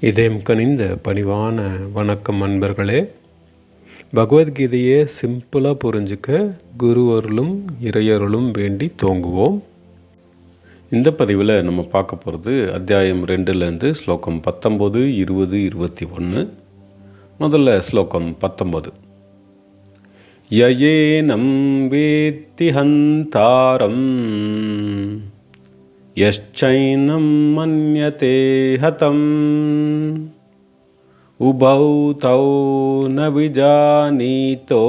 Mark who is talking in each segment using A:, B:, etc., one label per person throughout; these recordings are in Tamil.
A: இதயம் கனிந்த பணிவான வணக்கம் அன்பர்களே. பகவத்கீதையை சிம்பிளாக புரிஞ்சுக்க குரு அருளும் இறையருளும் வேண்டி தோங்குவோம். இந்த பதிவில் நம்ம பார்க்க போகிறது அத்தியாயம் ரெண்டுலேருந்து ஸ்லோகம் பத்தொம்போது இருபது இருபத்தி ஒன்று முதல்ல ஸ்லோகம் பத்தொம்போது யயேனம் வேத்தி ஹந்தாரம் यश्चैनं मन्यते हतम् उभौ तौ न विजानीतो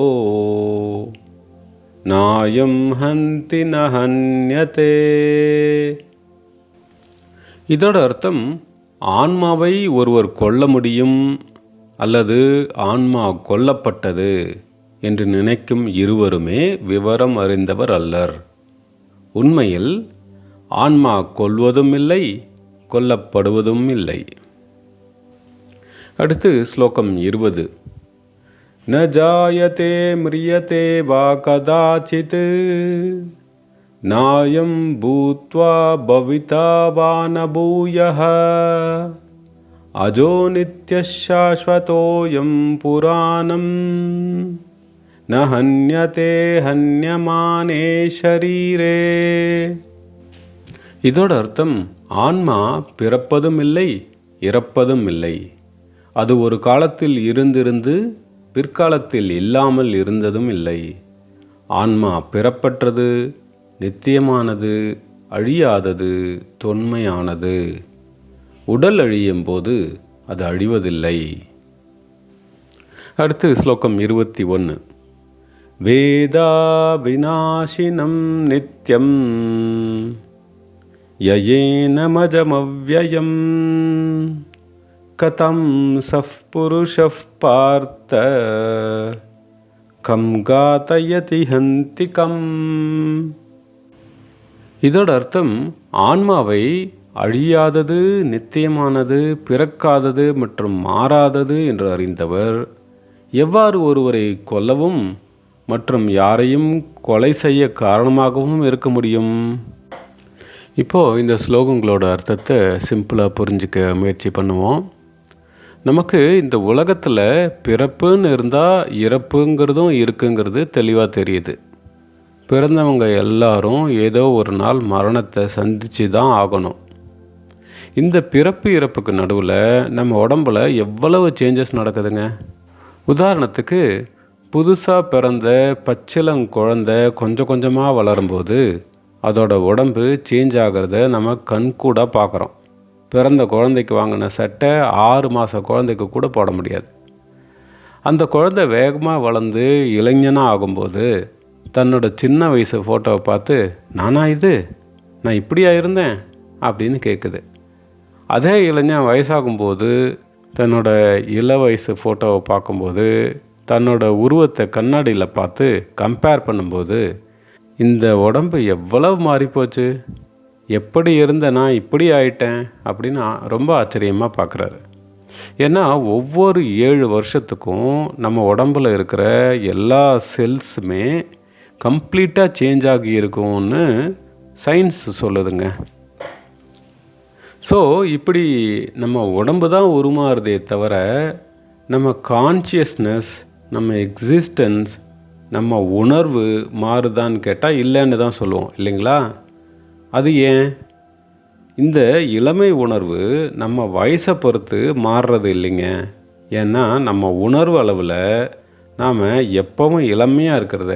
A: नायं हन्ति न हन्यते இதோட அர்த்தம் ஆன்மாவை ஒருவர் கொல்ல முடியும் அல்லது ஆன்மா கொல்லப்பட்டது என்று நினைக்கும் இருவருமே விவரம் அறிந்தவர் அல்லர் உண்மையில் ஆன்மா கொல்வதும் இல்லை கொல்லப்படுவதும் இல்லை அடுத்து ஸ்லோகம் இருபது ந ஜாயத்தே மிரியத்தே வா கதாச்சித் நாயம் பூத்வா பவிதா வா ந பூயः அஜோ நித்யசாஸ்வதோயம் புராணம் ந ஹன்யதே ஹன்யமானே ஷரீரே இதோட அர்த்தம் ஆன்மா பிறப்பதும் இல்லை இறப்பதும் இல்லை அது ஒரு காலத்தில் இருந்திருந்து பிற்காலத்தில் இல்லாமல் இருந்ததும் இல்லை ஆன்மா பிறப்பற்றது நித்தியமானது அழியாதது தொன்மையானது. உடல் அழியும் போது அது அழிவதில்லை. அடுத்து ஸ்லோகம் இருபத்தி ஒன்று வேதா விநாசினம் நித்யம். ययेनमजमव्ययं कथं सः पुरुषः पार्थ கம் காத்தயதி ஹந்திகம் இதோட அர்த்தம் ஆன்மாவை அழியாதது நித்தியமானது பிறக்காதது மற்றும் மாறாதது என்று அறிந்தவர் எவ்வாறு ஒருவரை கொல்லவும் மற்றும் யாரையும் கொலை செய்ய காரணமாகவும் இருக்க முடியும் இப்போது இந்த ஸ்லோகங்களோட அர்த்தத்தை சிம்பிளாக புரிஞ்சிக்க முயற்சி பண்ணுவோம். நமக்கு இந்த உலகத்தில் பிறப்புன்னு இருந்தால் இறப்புங்கிறதும் இருக்குங்கிறது தெளிவாக தெரியுது. பிறந்தவங்க எல்லாரும் ஏதோ ஒரு நாள் மரணத்தை சந்தித்து தான் ஆகணும். இந்த பிறப்பு இறப்புக்கு நடுவில் நம்ம உடம்புல எவ்வளவு சேஞ்சஸ் நடக்குதுங்க? உதாரணத்துக்கு புதுசாக பிறந்த பச்சிலங் குழந்த கொஞ்சம் கொஞ்சமாக வளரும்போது அதோட உடம்பு சேஞ்ச் ஆகிறத நம்ம கண்கூடாக பார்க்குறோம். பிறந்த குழந்தைக்கு வாங்கின சட்டை ஆறு மாத குழந்தைக்கு கூட போட முடியாது. அந்த குழந்தை வேகமாக வளர்ந்து இளைஞனாக ஆகும்போது தன்னோட சின்ன வயசு ஃபோட்டோவை பார்த்து நானா இது? நான் இப்படியா இருந்தேன்? அப்படின்னு கேட்குது அதே இளைஞன் வயசாகும்போது தன்னோட இள வயசு ஃபோட்டோவை பார்க்கும்போது தன்னோட உருவத்தை கண்ணாடியில் பார்த்து கம்பேர் பண்ணும்போது இந்த உடம்பு எவ்வளவு மாறிப்போச்சு? எப்படி இருந்த நான் இப்படி ஆயிட்டேன் அப்படின்னு ரொம்ப ஆச்சரியமாக பார்க்குறாரு ஏன்னா ஒவ்வொரு ஏழு வருஷத்துக்கும் நம்ம உடம்பில் இருக்கிற எல்லா செல்ஸுமே கம்ப்ளீட்டாக சேஞ்ச் ஆகி இருக்கும்னு சயின்ஸ் சொல்லுதுங்க. ஸோ இப்படி நம்ம உடம்பு தான் உருமாறுதே தவிர நம்ம கான்ஷியஸ்னஸ் நம்ம எக்ஸிஸ்டன்ஸ் நம்ம உணர்வு மாறுதான்னு கேட்டால் இல்லைன்னு தான் சொல்லுவோம் இல்லைங்களா? அது ஏன்? இந்த இளமை உணர்வு நம்ம வயசை பொறுத்து மாறுறது இல்லைங்க. ஏன்னா நம்ம உணர்வு அளவில் நாம் எப்பவும் இளமையாக இருக்கிறத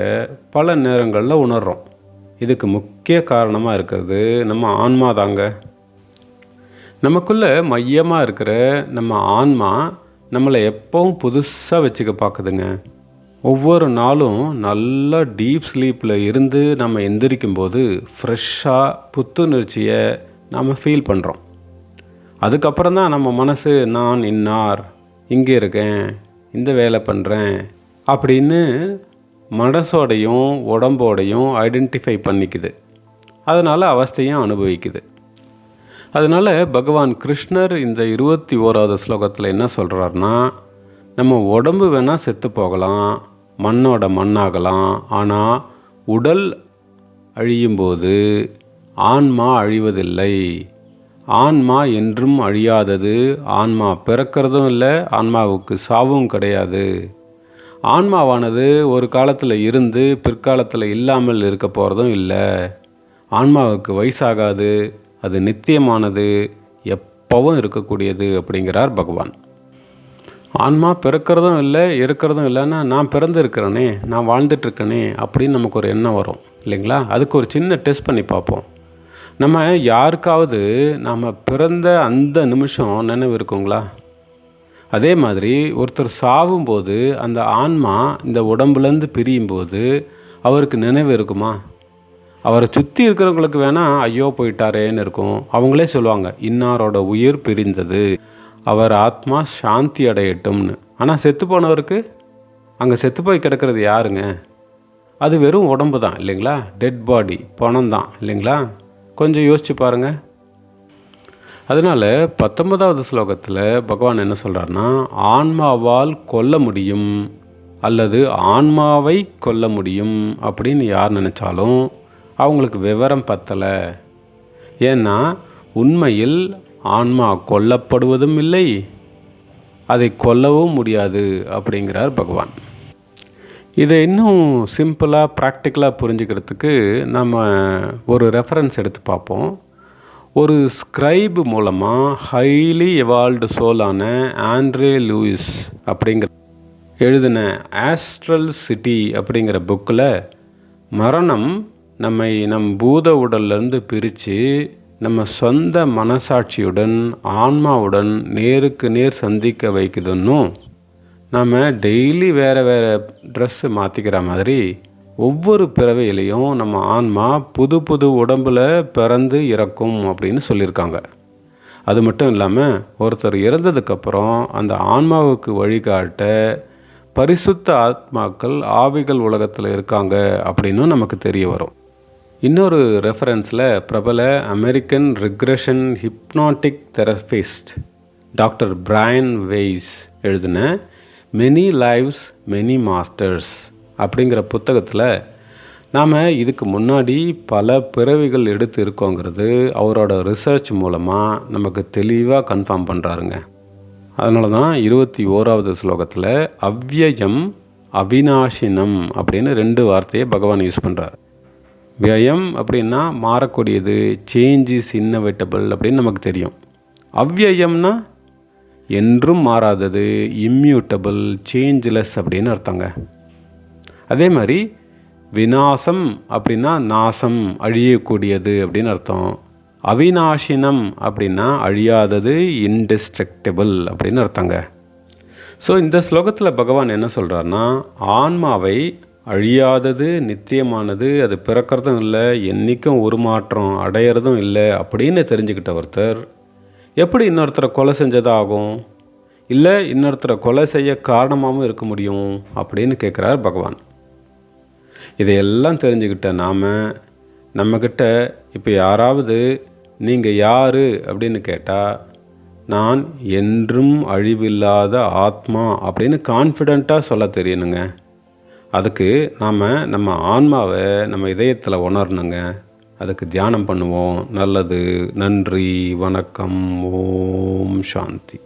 A: பல நேரங்களில் உணர்கிறோம் இதுக்கு முக்கிய காரணமாக இருக்கிறது நம்ம ஆன்மா தாங்க. நமக்குள்ளே மையமாக இருக்கிற நம்ம ஆன்மா நம்மளை எப்பவும் புதுசாக வச்சுக்க பார்க்குதுங்க ஒவ்வொரு நாளும் நல்லா டீப் ஸ்லீப்பில் இருந்து நம்ம எந்திரிக்கும் போது ஃப்ரெஷ்ஷாக புத்துணர்ச்சியை நம்ம ஃபீல் பண்ணுறோம் அதுக்கப்புறம் தான் நம்ம மனசு நான் இன்னார் இங்கே இருக்கேன் இந்த வேலை பண்ணுறேன் அப்படின்னு மனசோடையும் உடம்போடையும் ஐடென்டிஃபை பண்ணிக்குது. அதனால் அவஸ்தையும் அனுபவிக்குது. அதனால் பகவான் கிருஷ்ணர் இந்த இருபத்தி ஓராவது ஸ்லோகத்தில் என்ன சொல்கிறாருன்னா நம்ம உடம்பு வேணால் செத்து போகலாம் மண்ணோட மண்ணாகலாம். ஆனால் உடல் அழியும்போது ஆன்மா அழிவதில்லை. ஆன்மா என்றும் அழியாதது. ஆன்மா பிறக்கிறதும் இல்லை ஆன்மாவுக்கு சாவும் கிடையாது. ஆன்மாவானது ஒரு காலத்தில் இருந்து பிற்காலத்தில் இல்லாமல் இருக்க போகிறதும் இல்லை. ஆன்மாவுக்கு வயசாகாது அது நித்தியமானது எப்பவும் இருக்கக்கூடியது அப்படிங்கிறார் பகவான். ஆன்மா பிறக்கிறதும் இல்லை இருக்கிறதும் இல்லைன்னா நான் பிறந்திருக்கிறேனே நான் வாழ்ந்துட்டுருக்கேனே அப்படின்னு நமக்கு ஒரு எண்ணம் வரும் இல்லைங்களா? அதுக்கு ஒரு சின்ன டெஸ்ட் பண்ணி பார்ப்போம். நம்ம யாருக்காவது நாம் பிறந்த அந்த நிமிஷம் நினைவு இருக்குங்களா? அதே மாதிரி ஒருத்தர் சாகும்போது அந்த ஆன்மா இந்த உடம்புலேருந்து பிரியும்போது அவருக்கு நினைவு இருக்குமா? அவரை சுற்றி இருக்கிறவங்களுக்கு வேணால் ஐயோ போயிட்டாரேன்னு இருக்கும். அவங்களே சொல்லுவாங்க இன்னாரோட உயிர் பிரிந்தது. அவர் ஆத்மா சாந்தி அடையட்டும்னு. ஆனால் செத்து போனவருக்கு அங்கே செத்து போய் கிடக்கிறது யாருங்க? அது வெறும் உடம்பு தான் இல்லைங்களா? டெட் பாடி பணம் தான் இல்லைங்களா? கொஞ்சம் யோசிச்சு பாருங்கள் அதனால் பத்தொன்பதாவது ஸ்லோகத்தில் பகவான் என்ன சொல்கிறாருன்னா ஆன்மாவால் கொல்ல முடியும் அல்லது ஆன்மாவை கொல்ல முடியும் அப்படின்னு யார் நினச்சாலும் அவங்களுக்கு விவரம் பத்தலை. ஏன்னா உண்மையில் ஆன்மா கொல்லப்படுவதும் இல்லை அதை கொல்லவும் முடியாது அப்படிங்கிறார் பகவான். இதை இன்னும் சிம்பிளாக ப்ராக்டிக்கலாக புரிஞ்சுக்கிறதுக்கு நம்ம ஒரு ரெஃபரன்ஸ் எடுத்து பார்ப்போம். ஒரு ஸ்க்ரைப் மூலமாக ஹைலி எவால்டு சோலான ஆண்ட்ரே லூயிஸ் அப்படிங்கிற எழுதின ஆஸ்ட்ரல் சிட்டி அப்படிங்கிற புக்கில் மரணம் நம்மை நம் பூத உடல்லேருந்து பிரித்து நம்ம சொந்த மனசாட்சியுடன் ஆன்மாவுடன் நேருக்கு நேர் சந்திக்க வைக்குதுன்னும் நாம் டெய்லி வேறு வேறு ட்ரெஸ்ஸு மாற்றிக்கிற மாதிரி ஒவ்வொரு பிறவையிலையும் நம்ம ஆன்மா புது புது உடம்பில் பிறந்து இறக்கும் அப்படின்னு சொல்லியிருக்காங்க. அது மட்டும் இல்லாமல் ஒருத்தர் இறந்ததுக்கப்புறம் அந்த ஆன்மாவுக்கு வழிகாட்ட பரிசுத்த ஆத்மாக்கள் ஆவிகள் உலகத்தில் இருக்காங்க அப்படின்னும் நமக்கு தெரிய வரும். இன்னொரு ரெஃபரன்ஸில் பிரபல American regression hypnotic therapist doctor Brian Weiss எழுதின மெனி லைவ்ஸ் மெனி மாஸ்டர்ஸ் அப்படிங்கிற புத்தகத்தில் நாம் இதுக்கு முன்னாடி பல பிறவிகள் எடுத்து இருக்கோங்கிறது அவரோட ரிசர்ச் மூலமாக நமக்கு தெளிவாக கன்ஃபார்ம் பண்ணுறாருங்க அதனால தான் இருபத்தி ஓராவது ஸ்லோகத்தில் அவ்யயம் அவினாஷினம் அப்படின்னு ரெண்டு வார்த்தையை பகவான் யூஸ் பண்ணுறார் வியம் அப்படின்னா மாறக்கூடியது சேஞ்ச் இஸ் இன்னோவேட்டபிள் அப்படின்னு நமக்கு தெரியும். அவ்வியம்னா என்றும் மாறாதது இம்யூட்டபிள் சேஞ்ச்லெஸ் அப்படின்னு அர்த்தங்க. அதே மாதிரி விநாசம் அப்படின்னா நாசம் அழியக்கூடியது அப்படின்னு அர்த்தம். அவிநாசினம் அப்படின்னா அழியாதது இன்டிஸ்ட்ரக்டபிள் அப்படின்னு அர்த்தங்க. ஸோ இந்த ஸ்லோகத்தில் பகவான் என்ன சொல்கிறாருன்னா ஆன்மாவை அழியாதது நித்தியமானது அது பிறக்கிறதும் இல்லை என்றைக்கும் உருமாற்றம் அடையிறதும் இல்லை அப்படின்னு தெரிஞ்சுக்கிட்ட ஒருத்தர் எப்படி இன்னொருத்தரை கொலை செஞ்சதாகும்? இல்லை இன்னொருத்தரை கொலை செய்ய காரணமாகவும் இருக்க முடியும் அப்படின்னு கேட்குறார் பகவான். இதையெல்லாம் தெரிஞ்சுக்கிட்ட நாம் நம்மக்கிட்ட இப்போ யாராவது நீங்கள் யார்? அப்படின்னு கேட்டால் நான் என்றும் அழிவில்லாத ஆத்மா அப்படின்னு கான்ஃபிடெண்ட்டாக சொல்ல தெரியணுங்க. அதுக்கு நாம் நம்ம ஆன்மாவை நம்ம இதயத்தில் உணரணுங்க. அதுக்கு தியானம் பண்ணுவோம். நல்லது நன்றி வணக்கம் ஓம் சாந்தி.